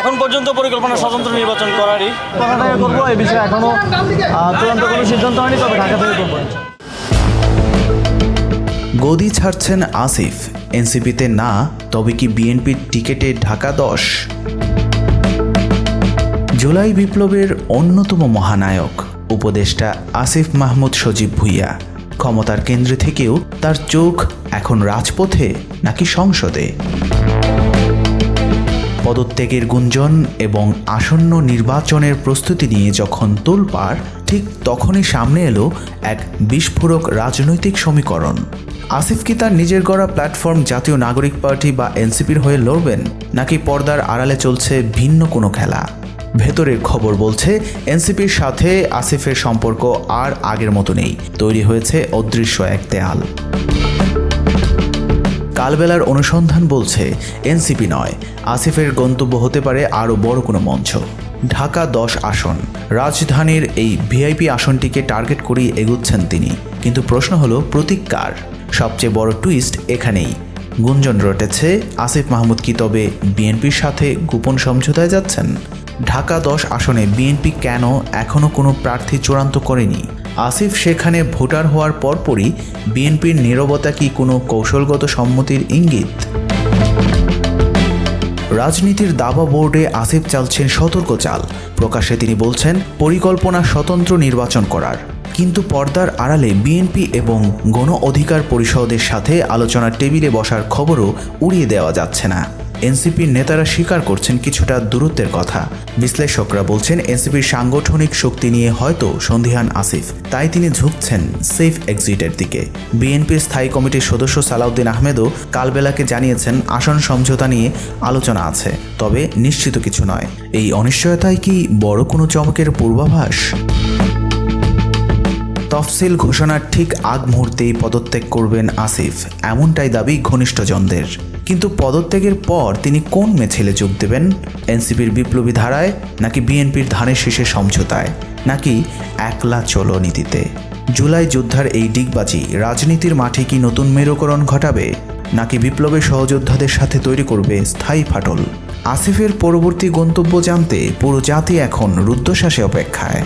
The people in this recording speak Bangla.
এখন পর্যন্ত পরিকল্পনা স্বতন্ত্র নির্বাচন করারই। কথা থেকে করব এই বিষয়ে এখনও চূড়ান্ত কোনো সিদ্ধান্ত হয়নি তবে ঢাকা থেকে করব গদি ছাড়ছেন আসিফ। এনসিপিতে না তবে কি বিএনপির টিকেটে ঢাকা দশ? জুলাই বিপ্লবের অন্যতম মহানায়ক উপদেষ্টা আসিফ মাহমুদ সজীব ভুইয়া। ক্ষমতার কেন্দ্রে থেকেও তার চোখ এখন রাজপথে নাকি সংসদে? পদত্যাগের গুঞ্জন এবং আসন্ন নির্বাচনের প্রস্তুতি নিয়ে যখন তোলপাড়, ঠিক তখনই সামনে এলো এক বিস্ফোরক রাজনৈতিক সমীকরণ। আসিফ কি তার নিজের গড়া প্ল্যাটফর্ম জাতীয় নাগরিক পার্টি বা এনসিপির হয়ে লড়বেন, নাকি পর্দার আড়ালে চলছে ভিন্ন কোনো খেলা? ভেতরের খবর বলছে, এনসিপির সাথে আসিফের সম্পর্ক আর আগের মতো নেই। তৈরি হয়েছে অদৃশ্য এক দেয়াল। কালবেলার অনুসন্ধান বলছে, এনসিপি নয়। আসিফের গন্তব্য হতে পারে আরও বড় কোনো মঞ্চ। ঢাকা দশ আসন। রাজধানীর এই ভিআইপি আসনটিকে টার্গেট করেই এগুচ্ছেন তিনি। কিন্তু প্রশ্ন হলো, প্রতীক কার? সবচেয়ে বড় টুইস্ট এখানেই। গুঞ্জন রটেছে, আসিফ মাহমুদ কি তবে বিএনপির সাথে গোপন সমঝোতায় যাচ্ছেন? ঢাকা দশ আসনে বিএনপি কেন এখনও কোনো প্রার্থী চূড়ান্ত করেনি? আসিফ সেখানে ভোটার হওয়ার পরপরই বিএনপির নীরবতা কি কোনো কৌশলগত সম্মতির ইঙ্গিত? রাজনীতির দাবা বোর্ডে আসিফ চালছেন সতর্ক চাল। প্রকাশ্যে তিনি বলছেন, পরিকল্পনা স্বতন্ত্র নির্বাচন করার। কিন্তু পর্দার আড়ালে বিএনপি এবং গণ অধিকার পরিষদের সাথে আলোচনার টেবিলে বসার খবরও উড়িয়ে দেওয়া যাচ্ছে না। এনসিপির নেতারা স্বীকার করছেন কিছুটা দূরত্বের কথা। বিশ্লেষকরা বলছেন, এনসিপির সাংগঠনিক শক্তি নিয়ে হয়তো সন্ধিহান আসিফ। তাই তিনি ঝুঁকছেন সেফ এক্সিটের দিকে। বিএনপির স্থায়ী কমিটির সদস্য সালাউদ্দিন আহমেদও কালবেলাকে জানিয়েছেন, আসন সমঝোতা নিয়ে আলোচনা আছে। তবে নিশ্চিত কিছু নয়। এই অনিশ্চয়তায় কি বড় কোনো চমকের পূর্বাভাস? তফসিল ঘোষণার ঠিক আগ মুহূর্তেই পদত্যাগ করবেন আসিফ। এমনটাই দাবি ঘনিষ্ঠজনদের। কিন্তু পদত্যাগের পর তিনি কোন মেছেলে যোগ দেবেন? এনসিপির বিপ্লবী ধারায় নাকি বিএনপির ধানের শীষে সমঝোতায়? নাকি একলা চলো নীতিতে? জুলাই যোদ্ধার এই ডিগবাজি রাজনীতির মাঠে কি নতুন মেরুকরণ ঘটাবে? নাকি বিপ্লবের সহযোদ্ধাদের সাথে তৈরি করবে স্থায়ী ফাটল? আসিফের পরবর্তী গন্তব্য জানতে পুরো জাতি এখন রুদ্ধশ্বাসে অপেক্ষায়।